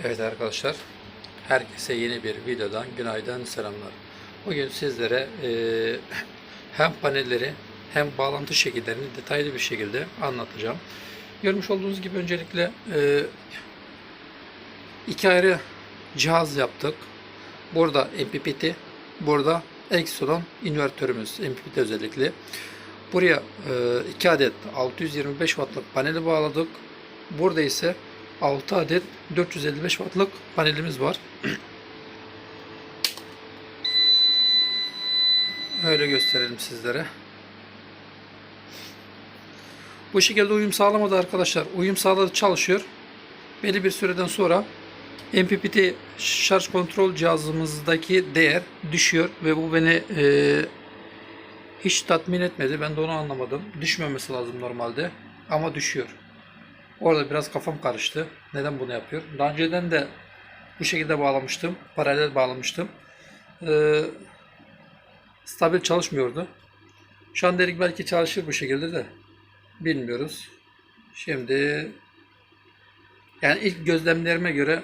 Evet arkadaşlar, herkese yeni bir videodan günaydın selamlar. Bugün sizlere eee, hem panelleri hem bağlantı şekillerini detaylı bir şekilde anlatacağım. Görmüş olduğunuz gibi öncelikle eee, iki ayrı cihaz yaptık. Burada MPPT, burada Exelon invertörümüz MPPT özellikle. Buraya eee, iki adet 625 wattlık paneli bağladık. Burada ise 6 adet 455 wattlık panelimiz var. Öyle gösterelim sizlere. Bu şekilde uyum sağlamadı arkadaşlar. Uyum sağladı çalışıyor. Belli bir süreden sonra MPPT şarj kontrol cihazımızdaki değer düşüyor ve bu beni eee, hiç tatmin etmedi. Ben de onu anlamadım. Düşmemesi lazım normalde ama düşüyor. Orada biraz kafam karıştı. Neden bunu yapıyor? Daha önceden de bu şekilde bağlamıştım. Paralel bağlamıştım. Ee, stabil çalışmıyordu. Şu an dedik belki çalışır bu şekilde de. Bilmiyoruz. Şimdi yani ilk gözlemlerime göre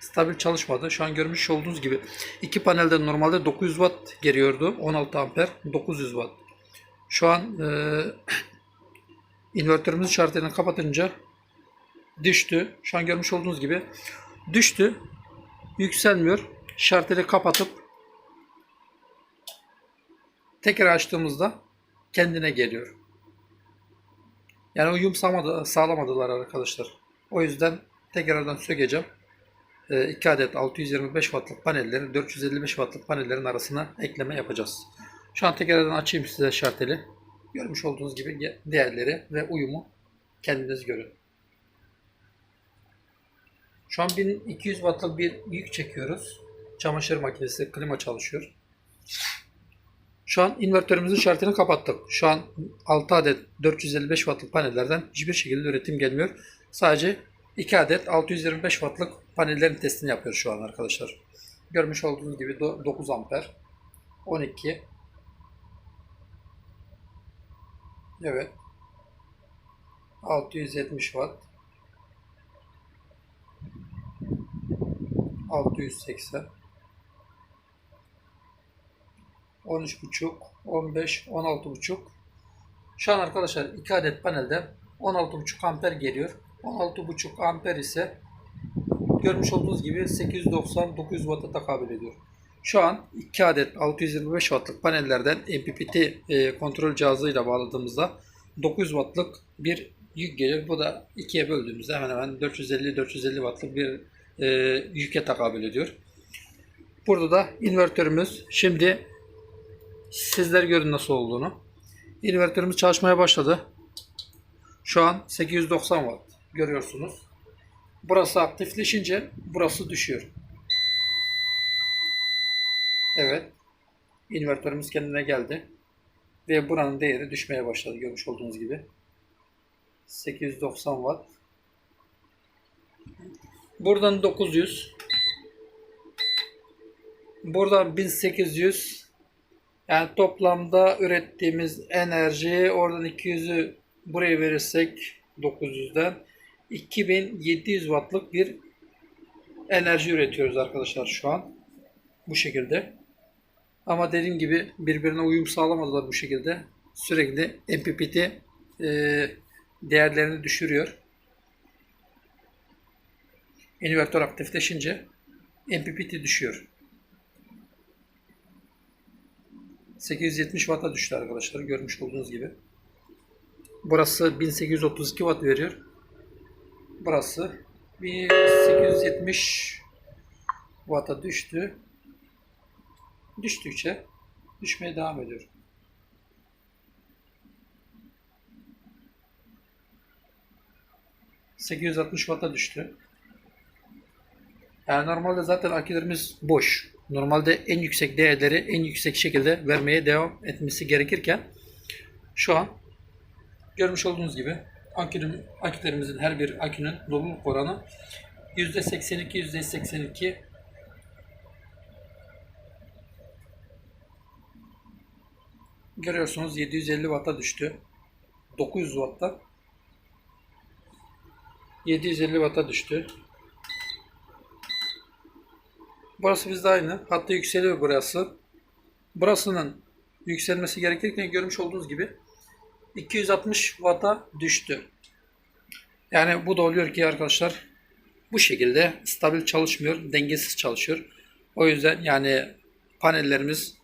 stabil çalışmadı. Şu an görmüş olduğunuz gibi iki panelde normalde 900 watt geliyordu. 16 amper 900 watt. Şu an e, invertörümüzün şartını kapatınca düştü. Şu an görmüş olduğunuz gibi düştü. Yükselmiyor. Şarteli kapatıp tekrar açtığımızda kendine geliyor. Yani uyum sağlamadı, sağlamadılar arkadaşlar. O yüzden tekrardan sökeceğim. 2 adet 625 wattlık panelleri 455 wattlık panellerin arasına ekleme yapacağız. Şu an tekrardan açayım size şarteli. Görmüş olduğunuz gibi değerleri ve uyumu kendiniz görün. Şu an 1200 wattlık bir yük çekiyoruz. Çamaşır makinesi, klima çalışıyor. Şu an invertörümüzün şartını kapattık. Şu an 6 adet 455 wattlık panellerden hiçbir şekilde üretim gelmiyor. Sadece 2 adet 625 wattlık panellerin testini yapıyoruz şu an arkadaşlar. Görmüş olduğunuz gibi 9 amper 12 Evet 670 watt 680 13.5 15 16.5 Şu an arkadaşlar 2 adet panelde 16.5 amper geliyor. 16.5 amper ise görmüş olduğunuz gibi 890-900 Watt'a tekabül ediyor. Şu an 2 adet 625 Watt'lık panellerden MPPT e, kontrol cihazıyla bağladığımızda 900 Watt'lık bir yük geliyor. Bu da ikiye böldüğümüzde hemen hemen 450-450 Watt'lık bir e, yüke tekabül ediyor. Burada da invertörümüz. Şimdi sizler görün nasıl olduğunu. İnvertörümüz çalışmaya başladı. Şu an 890 watt görüyorsunuz. Burası aktifleşince burası düşüyor. Evet. İnvertörümüz kendine geldi. Ve buranın değeri düşmeye başladı görmüş olduğunuz gibi. 890 watt. Buradan 900. Buradan 1800. Yani toplamda ürettiğimiz enerji oradan 200'ü buraya verirsek 900'den 2700 wattlık bir enerji üretiyoruz arkadaşlar şu an. Bu şekilde. Ama dediğim gibi birbirine uyum sağlamadılar bu şekilde. Sürekli MPPT e, değerlerini düşürüyor. Invertör aktifleşince MPPT düşüyor. 870 Watt'a düştü arkadaşlar görmüş olduğunuz gibi. Burası 1832 Watt veriyor. Burası 1870 Watt'a düştü. Düştükçe düşmeye devam ediyor. ...860 Watt'a düştü. Yani normalde zaten akülerimiz boş. Normalde en yüksek değerleri en yüksek şekilde vermeye devam etmesi gerekirken şu an görmüş olduğunuz gibi akünün, akülerimizin her bir akünün doluluk oranı %82 %82 görüyorsunuz 750 Watt'a düştü. 900 Watt'ta 750 Watt'a düştü. Burası bizde aynı. Hatta yükseliyor burası. Burasının yükselmesi gerekirken görmüş olduğunuz gibi 260 Watt'a düştü. Yani bu da oluyor ki arkadaşlar bu şekilde stabil çalışmıyor, dengesiz çalışıyor. O yüzden yani panellerimiz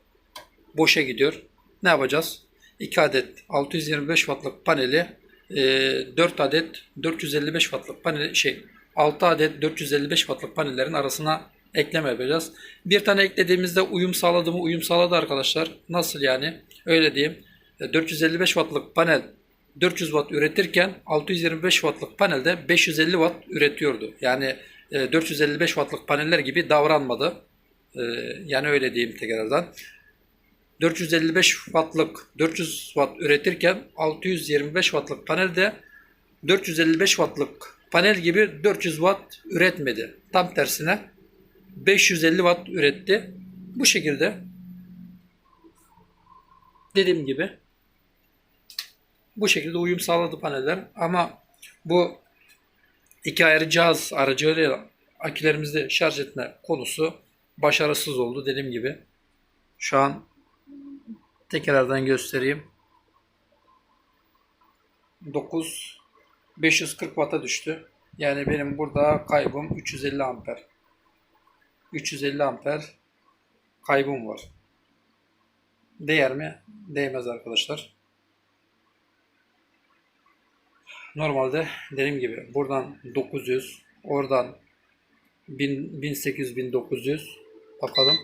boşa gidiyor. Ne yapacağız? 2 adet 625 wattlık paneli, e, 4 adet 455 wattlık paneli şey 6 adet 455 wattlık panellerin arasına ekleme yapacağız. Bir tane eklediğimizde uyum sağladı mı? Uyum sağladı arkadaşlar. Nasıl yani? Öyle diyeyim. E, 455 wattlık panel 400 watt üretirken 625 wattlık panelde 550 watt üretiyordu. Yani e, 455 wattlık paneller gibi davranmadı. E, yani öyle diyeyim tekrardan. 455 wattlık 400 watt üretirken 625 wattlık panelde 455 wattlık panel gibi 400 watt üretmedi. Tam tersine 550 watt üretti. Bu şekilde dediğim gibi bu şekilde uyum sağladı paneller ama bu iki ayrı cihaz aracılığıyla akülerimizi şarj etme konusu başarısız oldu dediğim gibi. Şu an tekrardan göstereyim. 9 540 Watt'a düştü. Yani benim burada kaybım 350 amper. 350 amper kaybım var. Değer mi? Değmez arkadaşlar. Normalde dediğim gibi buradan 900, oradan 1000, 1800, 1900 bakalım.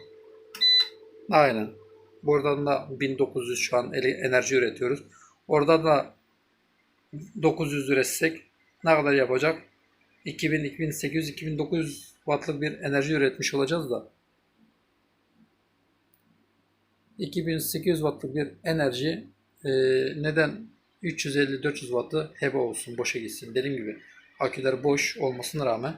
Aynen. Buradan da 1900 şu an enerji üretiyoruz. Oradan da 900 üretsek ne kadar yapacak? 2000, 2800, 2900 wattlık bir enerji üretmiş olacağız da 2800 wattlık bir enerji e, neden 350-400 wattı heba olsun, boşa gitsin. Dediğim gibi aküler boş olmasına rağmen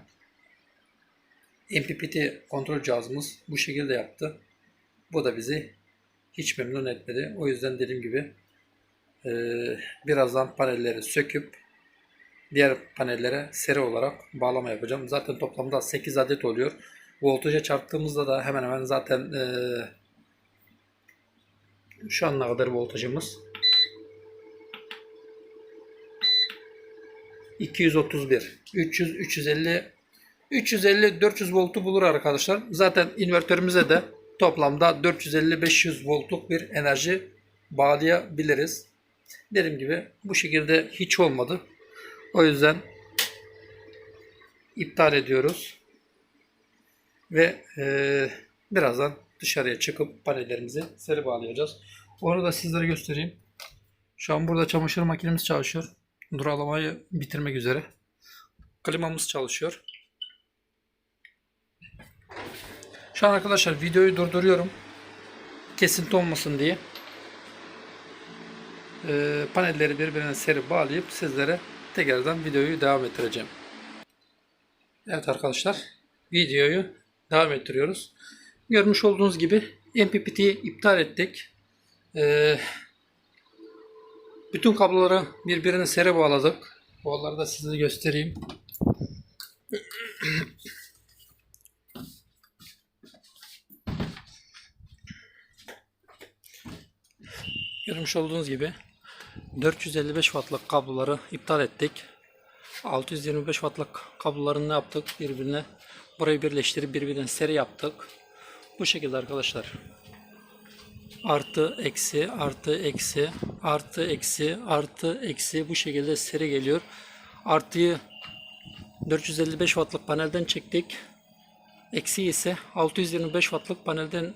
MPPT kontrol cihazımız bu şekilde yaptı. Bu da bizi hiç memnun etmedi. O yüzden dediğim gibi e, birazdan panelleri söküp diğer panellere seri olarak bağlama yapacağım. Zaten toplamda 8 adet oluyor. Voltaja çarptığımızda da hemen hemen zaten e, şu ana kadar voltajımız 231 300 350 350 400 voltu bulur arkadaşlar. Zaten invertörümüze de toplamda 450 500 voltluk bir enerji bağlayabiliriz. Dediğim gibi bu şekilde hiç olmadı. O yüzden iptal ediyoruz. Ve e, birazdan dışarıya çıkıp panellerimizi seri bağlayacağız. Onu da sizlere göstereyim. Şu an burada çamaşır makinemiz çalışıyor. Duralamayı bitirmek üzere. Klimamız çalışıyor. Şu an arkadaşlar videoyu durduruyorum. Kesinti olmasın diye. Ee, panelleri birbirine seri bağlayıp sizlere tekrardan videoyu devam ettireceğim. Evet arkadaşlar videoyu devam ettiriyoruz. Görmüş olduğunuz gibi MPPT'yi iptal ettik. Ee, bütün kabloları birbirine seri bağladık. Onları da size göstereyim. Görmüş olduğunuz gibi 455 wattlık kabloları iptal ettik. 625 wattlık kablolarını ne yaptık? Birbirine burayı birleştirip birbirine seri yaptık. Bu şekilde arkadaşlar. Artı eksi artı eksi artı eksi artı eksi bu şekilde seri geliyor. Artıyı 455 wattlık panelden çektik. Eksi ise 625 wattlık panelden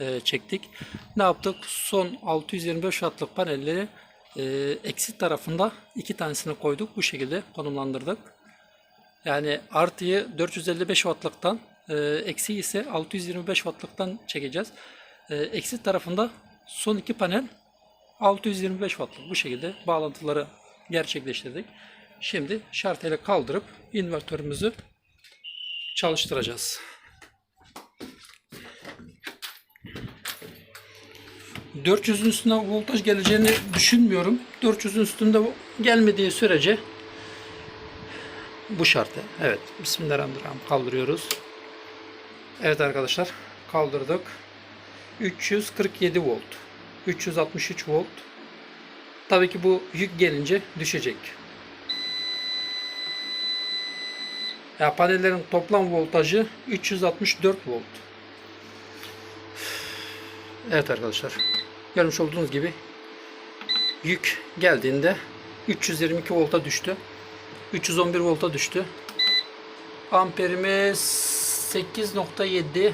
e, çektik. Ne yaptık? Son 625 wattlık panelleri e, eksi tarafında iki tanesini koyduk. Bu şekilde konumlandırdık. Yani artıyı 455 wattlıktan e, eksi ise 625 wattlıktan çekeceğiz. E, eksi tarafında son iki panel 625 wattlık bu şekilde bağlantıları gerçekleştirdik. Şimdi şartıyla kaldırıp invertörümüzü çalıştıracağız. 400'ün üstüne voltaj geleceğini düşünmüyorum. 400'ün üstünde gelmediği sürece bu şartı. Evet. Bismillahirrahmanirrahim. Kaldırıyoruz. Evet arkadaşlar kaldırdık. 347 volt. 363 volt. Tabii ki bu yük gelince düşecek. Ya panellerin toplam voltajı 364 volt. Evet arkadaşlar. Görmüş olduğunuz gibi yük geldiğinde 322 volta düştü. 311 volta düştü. Amperimiz 8.7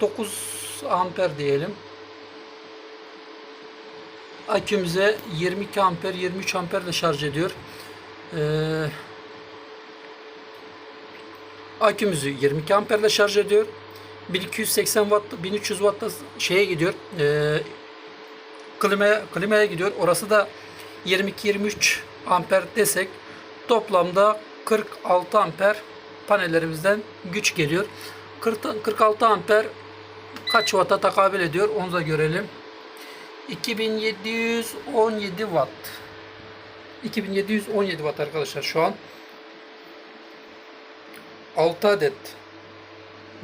9 amper diyelim. Akümüze 22 amper 23 amperle şarj ediyor. Ee, akümüzü 22 amperle şarj ediyor. 1280 watt 1300 watt şeye gidiyor. Ee, klimaya, klimaya gidiyor. Orası da 22-23 amper desek toplamda 46 amper panellerimizden güç geliyor. 40 46 amper kaç watt'a takabül ediyor onu da görelim. 2717 watt. 2717 watt arkadaşlar şu an. 6 adet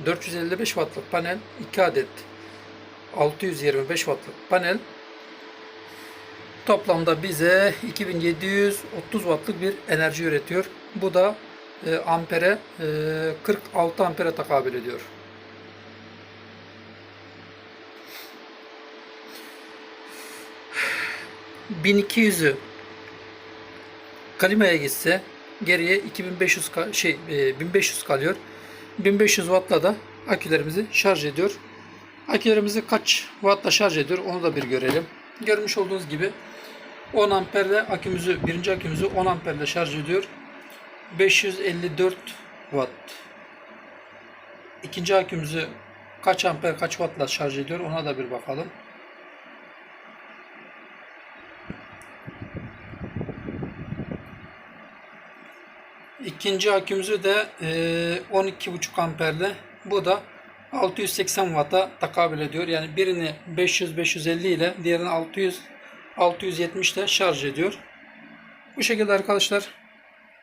455 wattlık panel, 2 adet 625 wattlık panel toplamda bize 2730 wattlık bir enerji üretiyor. Bu da e, ampere e, 46 ampere takabül ediyor. ...1200'ü... ...kalimaya gitse... ...geriye 2500 ka- şey e, 1500 kalıyor. 1500 wattla da akülerimizi şarj ediyor. Akülerimizi kaç wattla şarj ediyor onu da bir görelim. Görmüş olduğunuz gibi 10 amperle akümüzü birinci akümüzü 10 amperle şarj ediyor. 554 watt. İkinci akümüzü kaç amper kaç wattla şarj ediyor ona da bir bakalım. İkinci akümüzü de e, 12,5 amperle bu da 680 Watt'a takabül ediyor. Yani birini 500-550 ile diğerini 600 670 ile şarj ediyor. Bu şekilde arkadaşlar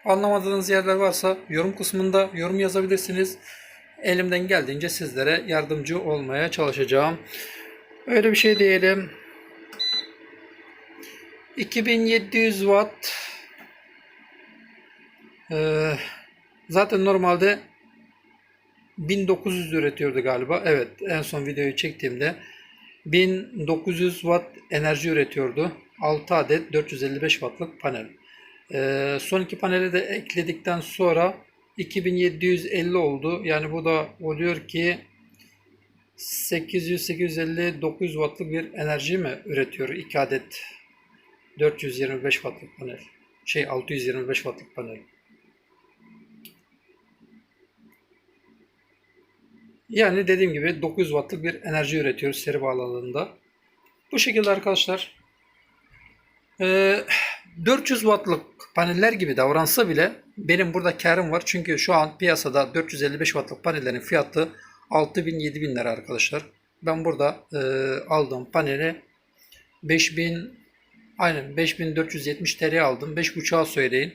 anlamadığınız yerler varsa yorum kısmında yorum yazabilirsiniz. Elimden geldiğince sizlere yardımcı olmaya çalışacağım. Öyle bir şey diyelim. 2700 watt ee, zaten normalde 1900 üretiyordu galiba. Evet en son videoyu çektiğimde 1900 watt enerji üretiyordu. 6 adet 455 wattlık panel. Ee, son iki paneli de ekledikten sonra 2750 oldu. Yani bu da oluyor ki 800 850 900 wattlık bir enerji mi üretiyor 2 adet 425 wattlık panel. Şey 625 wattlık panel. Yani dediğim gibi 900 wattlık bir enerji üretiyoruz seri bağlılığında. Bu şekilde arkadaşlar ee, 400 wattlık paneller gibi davransa bile benim burada karım var. Çünkü şu an piyasada 455 wattlık panellerin fiyatı 6000-7000 lira arkadaşlar. Ben burada e, aldığım paneli 5000 aynen 5470 TL aldım. 5.5'a söyleyin.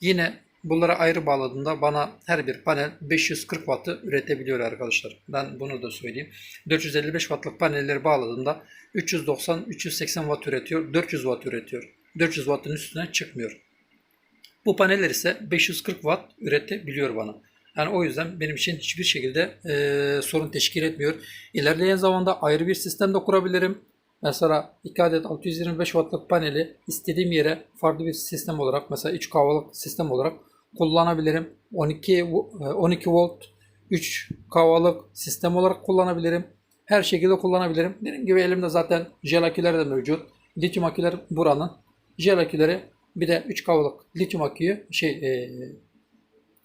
Yine Bunlara ayrı bağladığımda bana her bir panel 540 wattı üretebiliyor arkadaşlar. Ben bunu da söyleyeyim. 455 wattlık panelleri bağladığımda 390-380 watt üretiyor. 400 watt üretiyor. 400 wattın üstüne çıkmıyor. Bu paneller ise 540 watt üretebiliyor bana. Yani o yüzden benim için hiçbir şekilde e, sorun teşkil etmiyor. İlerleyen zamanda ayrı bir sistem de kurabilirim. Mesela 2 adet 625 wattlık paneli istediğim yere farklı bir sistem olarak mesela 3 kahvalık sistem olarak kullanabilirim. 12 12 e, volt 3 kahvalık sistem olarak kullanabilirim. Her şekilde kullanabilirim. Dediğim gibi elimde zaten jel aküler de mevcut. Lityum aküler buranın. Jel aküleri bir de 3 kahvalık lityum aküyü şey e,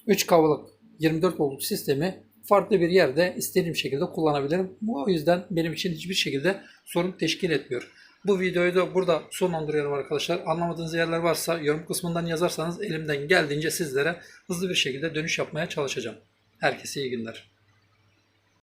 3 kahvalık 24 voltluk sistemi farklı bir yerde istediğim şekilde kullanabilirim. Bu o yüzden benim için hiçbir şekilde sorun teşkil etmiyor. Bu videoyu da burada sonlandırıyorum arkadaşlar. Anlamadığınız yerler varsa yorum kısmından yazarsanız elimden geldiğince sizlere hızlı bir şekilde dönüş yapmaya çalışacağım. Herkese iyi günler.